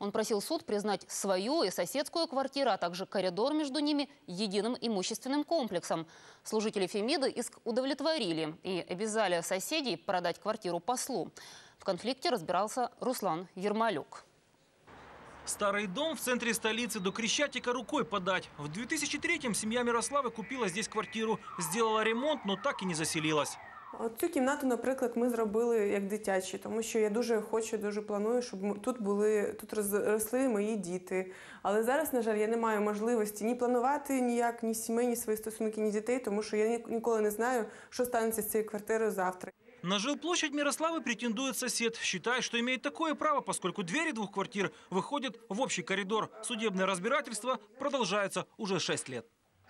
Он просил суд признать свою и соседскую квартиру, а также коридор между ними единым имущественным комплексом. Служители Фемиды иск удовлетворили и обязали соседей продать квартиру послу. В конфликте разбирался Руслан Ермолюк. Старый дом в центре столицы до Крещатика рукой подать. В 2003-м семья Мирославы купила здесь квартиру, сделала ремонт, но так и не заселилась. От Цю кімнату, наприклад, ми зробили як дитячі, тому що я дуже хочу, дуже планую, щоб м- тут були тут роз- росли мої діти. Але зараз, на жаль, я не маю можливості ні планувати ніяк, ні сімейні свої стосунки, ні дітей, тому що я ні- ніколи не знаю, що станеться з цією квартирою завтра. На жилплощадь Мирославы претендует сосед. Считает, что имеет такое право, поскольку двери двух квартир выходят в общий коридор. Судебное разбирательство продолжается уже 6 лет.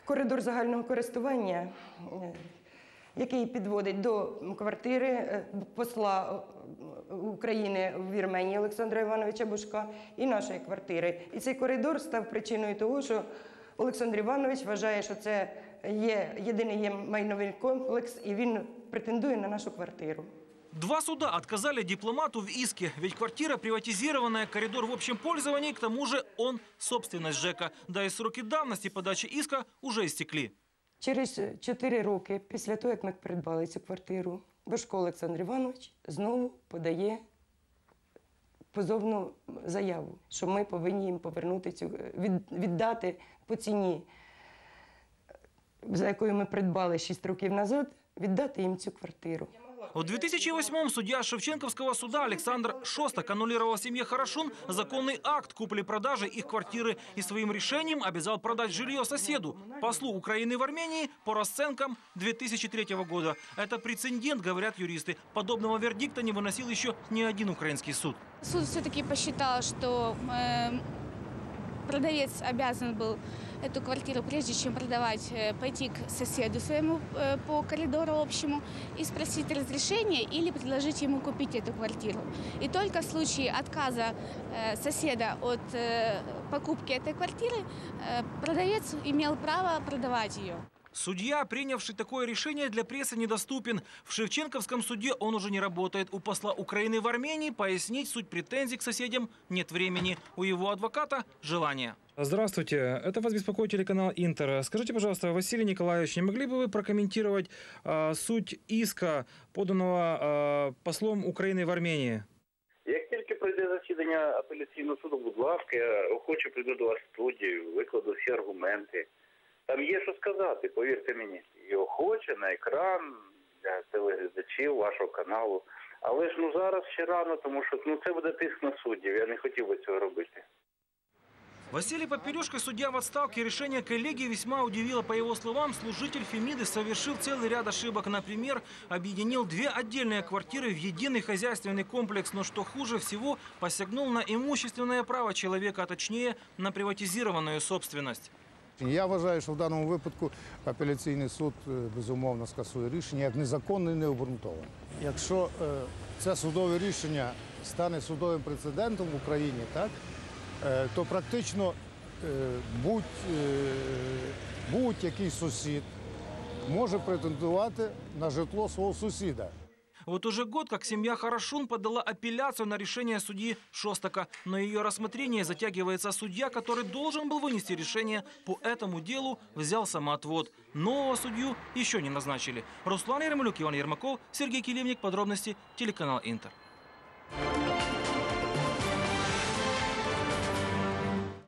Коридор загального користування, е, який підводить до квартири е, посла е, України в Вірменії Олександра Івановича Бушка і нашої квартири. І цей коридор став причиною того, що Олександр Іванович вважає, що це є єдиний є майновий комплекс, і він претендує на нашу квартиру. Два суда отказали дипломату в иске, ведь квартира приватизированная, коридор в общем пользовании, к тому же он собственность ЖЭКа. Да и сроки давности подачи иска уже истекли. Через 4 роки після того, як ми придбали цю квартиру, Вишко Олександр Іванович знову подає позовну заяву, що ми повинні їм повернути цю від- віддати по ціні, за якою ми придбали 6 років назад, віддати їм цю квартиру. В 2008-м судья Шевченковского суда Александр Шостак аннулировал семье Хорошун законный акт купли-продажи их квартиры и своим решением обязал продать жилье соседу, послу Украины в Армении по расценкам 2003 года. Это прецедент, говорят юристы. Подобного вердикта не выносил еще ни один украинский суд. Суд все-таки посчитал, что э, продавец обязан был эту квартиру, прежде чем продавать, э, пойти к соседу своему э, по коридору общему и спросить разрешения или предложить ему купить эту квартиру. И только в случае отказа э, соседа от покупки этой квартиры продавец имел право продавать ее. Судья, принявший такое решение, для прессы недоступен. В Шевченковском суде он уже не работает. У посла Украины в Армении пояснить суть претензий к соседям нет времени. У его адвоката – желание. Здравствуйте, это вас беспокоит телеканал Интер. Скажите, пожалуйста, Василий Николаевич, не могли бы вы прокомментировать а, суть иска, поданного а, послом Украины в Армении? Як тільки пройде засідання апеляційного суду, будь ласка, я охоче прийду до вас в студію, викладу всі аргументи. Там є що сказати, повірте мені. І охоче на екран для телеглядачів вашого каналу. Але ж ну зараз ще рано, тому що ну це буде тиск на суддів. Я не хотів би цього робити. Василий Попережко, судья в отставке, решение коллегии весьма удивило. По его словам, служитель Фемиды совершил целый ряд ошибок. Например, объединил две отдельные квартиры в единый хозяйственный комплекс. Но что хуже всего, посягнул на имущественное право человека, а точнее на приватизированную собственность. Я вважаю, що в даному випадку апеляційний суд е, безумовно скасує рішення як незаконне і необґрунтоване. Якщо е, це судове рішення стане судовим прецедентом в Україні, так, е, то практично е, будь, будь-який сусід може претендувати на житло свого сусіда. Вот уже год, как семья Хорошун подала апелляцию на решение судьи Шостака. Но ее рассмотрение затягивается. Судья, который должен был вынести решение по этому делу, взял самоотвод. Нового судью еще не назначили. Руслан Ермолюк, Иван Ермаков, Сергей Килимник. Подробности телеканал Интер.